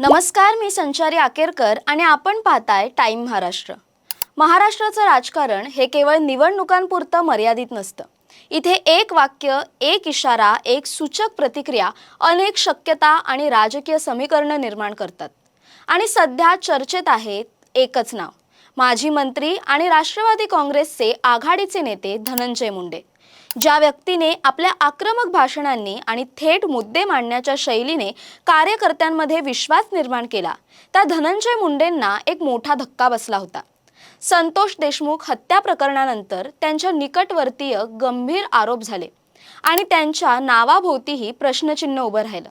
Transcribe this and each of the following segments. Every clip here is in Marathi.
नमस्कार मी संचारी आकेरकर आणि आपण पाहताय टाईम महाराष्ट्र. महाराष्ट्राचं राजकारण हे केवळ निवडणुकांपुरतं मर्यादित नसतं. इथे एक वाक्य एक इशारा एक सूचक प्रतिक्रिया अनेक शक्यता आणि राजकीय समीकरणं निर्माण करतात. आणि सध्या चर्चेत आहे एकच नाव माजी मंत्री आणि राष्ट्रवादी काँग्रेसचे आघाडीचे नेते धनंजय मुंडे. ज्या व्यक्तीने आपल्या आक्रमक भाषणांनी आणि थेट मुद्दे मांडण्याच्या शैलीने कार्यकर्त्यांमध्ये विश्वास निर्माण केला त्या धनंजय मुंडेंना एक मोठा धक्का बसला होता. संतोष देशमुख हत्या प्रकरणानंतर त्यांच्या निकटवर्तीय गंभीर आरोप झाले आणि त्यांच्या नावाभोवतीही प्रश्नचिन्ह उभं राहिलं.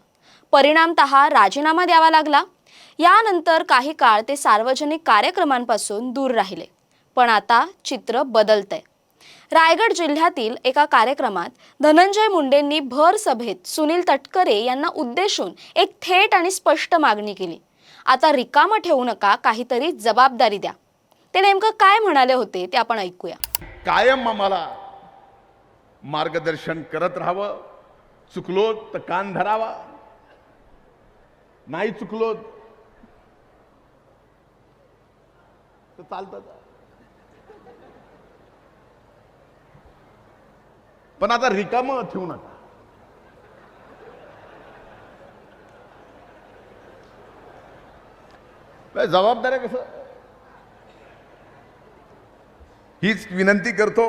परिणामत राजीनामा द्यावा लागला. यानंतर काही काळ ते सार्वजनिक कार्यक्रमांपासून दूर राहिले. पण आता चित्र बदलतंय. रायगड जिल्ह्यातील एका कार्यक्रमात धनंजय मुंडेंनी भर सभेत सुनील तटकरे यांना उद्देशून एक थेट आणि स्पष्ट मागणी केली. आता रिकामं ठेवू नका काहीतरी जबाबदारी द्या. ते नेमकं काय म्हणाले होते ते आपण ऐकूया. कायम आम्हाला मार्गदर्शन करत राहावं. चुकलो तर कान धरावा. नाही चुकलो तर चालतं. पण आता रिकाम ठेवू नका. जबाबदाऱ्या कसं? हीच विनंती करतो.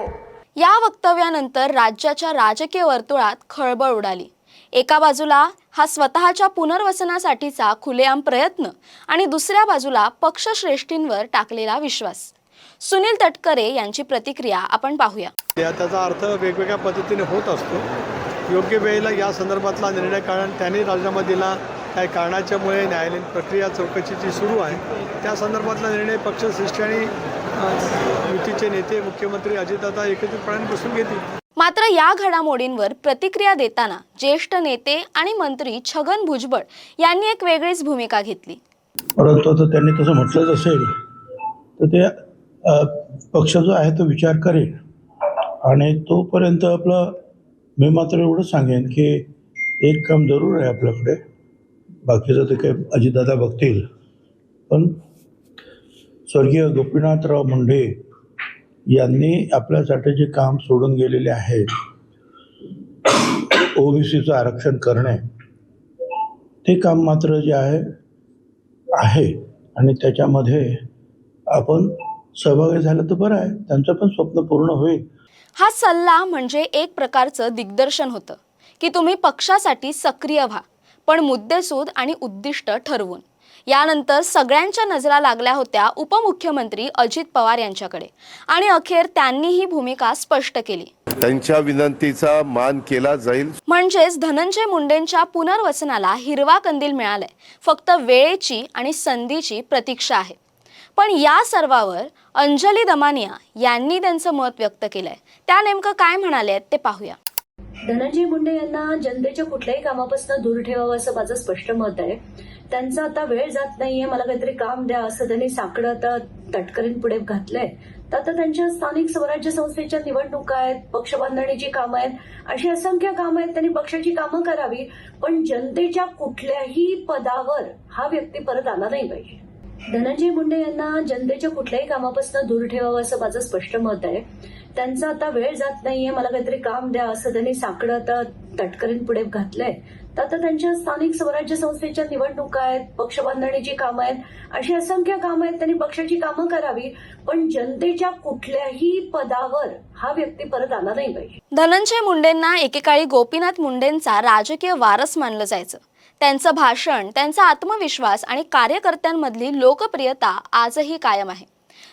या वक्तव्यानंतर राज्याच्या राजकीय वर्तुळात खळबळ उडाली. एका बाजूला हा स्वतःच्या पुनर्वसनासाठीचा खुलेआम प्रयत्न आणि दुसऱ्या बाजूला पक्षश्रेष्ठींवर टाकलेला विश्वास. सुनील तटकरे यांची प्रतिक्रिया आपण पाहूया. त्या त्याचा अर्थ वेगवेगळ्या पद्धतीने होत असतो. योग्य वेळेला या संदर्भातला निर्णय कारण त्यांनी राजीनामा दिला. काही कारणाच्यामुळे न्यायालयीन प्रक्रिया चौकशीची सुरू आहे. त्या संदर्भातला निर्णय पक्षश्रेष्ठी आणि युतीचे नेते मुख्यमंत्री अजितदादा एकत्रितपणे बसून घेतील. मात्र या घडामोडींवर प्रतिक्रिया देताना ज्येष्ठ नेते आणि मंत्री छगन भुजबळ यांनी एक वेगळीच भूमिका घेतली. परंतु त्यांनी तसं म्हटलंच असेल तर ते पक्ष जो आहे तो विचार करेल. आणि तोपर्यंत आपलं मी मात्र एवढं सांगेन की एक काम जरूर आहे आपल्याकडे. बाकीचं ते काही अजितदादा बघतील. पण स्वर्गीय गोपीनाथराव मुंडे यांनी आपल्यासाठी जे काम सोडून गेलेले आहे. ओबीसीचं आरक्षण करणे. ते काम मात्र जे आहे आहे. आणि त्याच्यामध्ये आपण सहभागी झालं तर बरं आहे. त्यांचं पण स्वप्न पूर्ण होईल. हा सल्ला म्हणजे एक प्रकारचं दिग्दर्शन होतं की तुम्ही पक्षासाठी सक्रिय व्हा पण मुद्देसूद आणि उद्दिष्ट ठरवून. यानंतर सगळ्यांच्या नजरा लागल्या होत्या उपमुख्यमंत्री अजित पवार यांच्याकडे आणि अखेर त्यांनी ही भूमिका स्पष्ट केली. त्यांच्या विनंतीचा मान केला जाईल. म्हणजेच धनंजय मुंडेंच्या पुनर्वसनाला हिरवा कंदील मिळालाय. फक्त वेळेची आणि संधीची प्रतीक्षा आहे. पण या सर्वावर अंजली दमानिया यांनी त्यांचं मत व्यक्त केलंय. त्या नेमकं काय म्हणाले आहेत ते पाहूया. धनंजय मुंडे यांना जनतेच्या कुठल्याही कामापासून दूर ठेवावं असं माझं स्पष्ट मत आहे. त्यांचा आता वेळ जात नाहीये मला काहीतरी काम द्या असं त्यांनी साकडं आता तटकरीन पुढे घातलंय. तर आता त्यांच्या स्थानिक स्वराज्य संस्थेच्या निवडणुका आहेत पक्ष बांधणीची कामं आहेत अशी असंख्य कामं आहेत त्यांनी पक्षाची कामं करावी पण जनतेच्या कुठल्याही पदावर हा व्यक्ती परत आला नाही पाहिजे. धनंजय मुंडे यांना जनतेच्या कुठल्याही कामापासून दूर ठेवावं असं माझं स्पष्ट मत आहे. त्यांचा आता वेळ जात नाहीये मला काहीतरी काम द्या असं त्यांनी साकडं आता तटकरींपुढे घातलंय. तर आता त्यांच्या स्थानिक स्वराज्य संस्थेच्या निवडणुका आहेत पक्ष बांधणीची कामं आहेत अशी असंख्य कामं आहेत त्यांनी पक्षाची कामं करावी पण जनतेच्या कुठल्याही पदावर हा व्यक्ती परत आला नाही पाहिजे. धनंजय मुंडेंना एकेकाळी गोपीनाथ मुंडेंचा राजकीय वारस मानलं जायचं. त्यांचं भाषण त्यांचा आत्मविश्वास आणि कार्यकर्त्यांमधली लोकप्रियता आजही कायम आहे.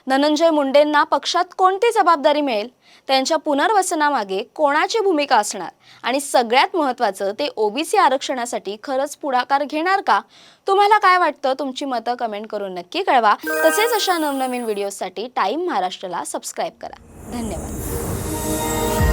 धनंजय मुंडेंना पक्षात कोणती जबाबदारी मिळेल? त्यांच्या पुनर्वसनामागे कोणाची भूमिका असणार? आणि सगळ्यात महत्त्वाचं ते ओबीसी आरक्षणासाठी खरंच पुढाकार घेणार का? तुम्हाला काय वाटतं? तुमची मतं कमेंट करून नक्की कळवा. तसेच अशा नवनवीन व्हिडिओसाठी टाईम महाराष्ट्राला सबस्क्राईब करा. धन्यवाद.